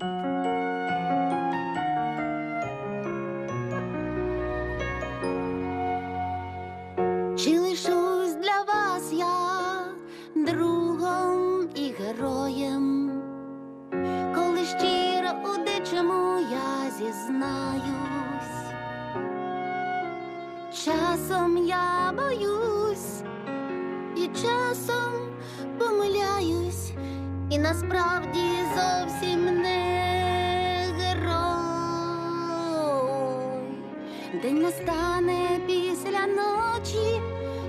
Чи лишусь для вас я другом і героєм, коли щиро у дичому я зізнаюсь, часом я боюсь, і часом помиляюсь, і насправді зовсім не День настане після ночі,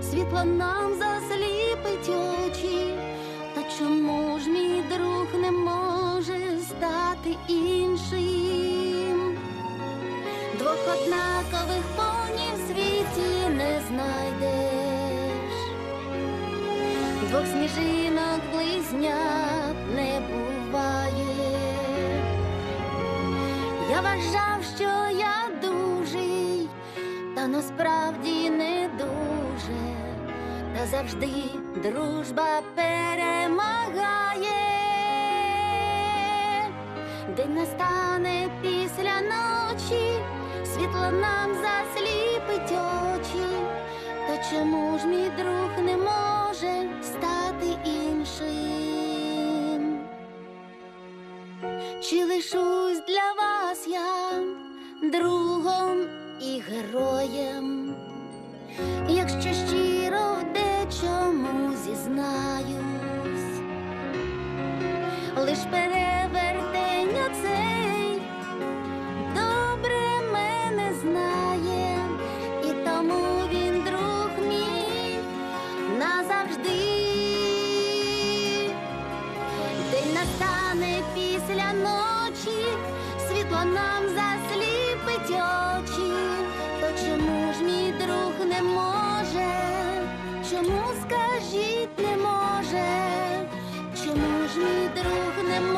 світло нам засліпить очі. Та чому ж мій друг не може стати іншим? Двох однакових понів в світі не знайдеш, двох сніжинок близнят не буває. Я вважав, що я насправді не дуже, та завжди дружба перемагає. День настане після ночі, світло нам засліпить очі. Та чому ж мій друг не може стати іншим? Чи лишусь для вас лиш перевертень оцей добре мене знає, і тому він друг мій назавжди. День настане після ночі, світло нам засліпить очі. То чому ж мій друг не може? Чому скажіть не може? Чому ж мій друг не?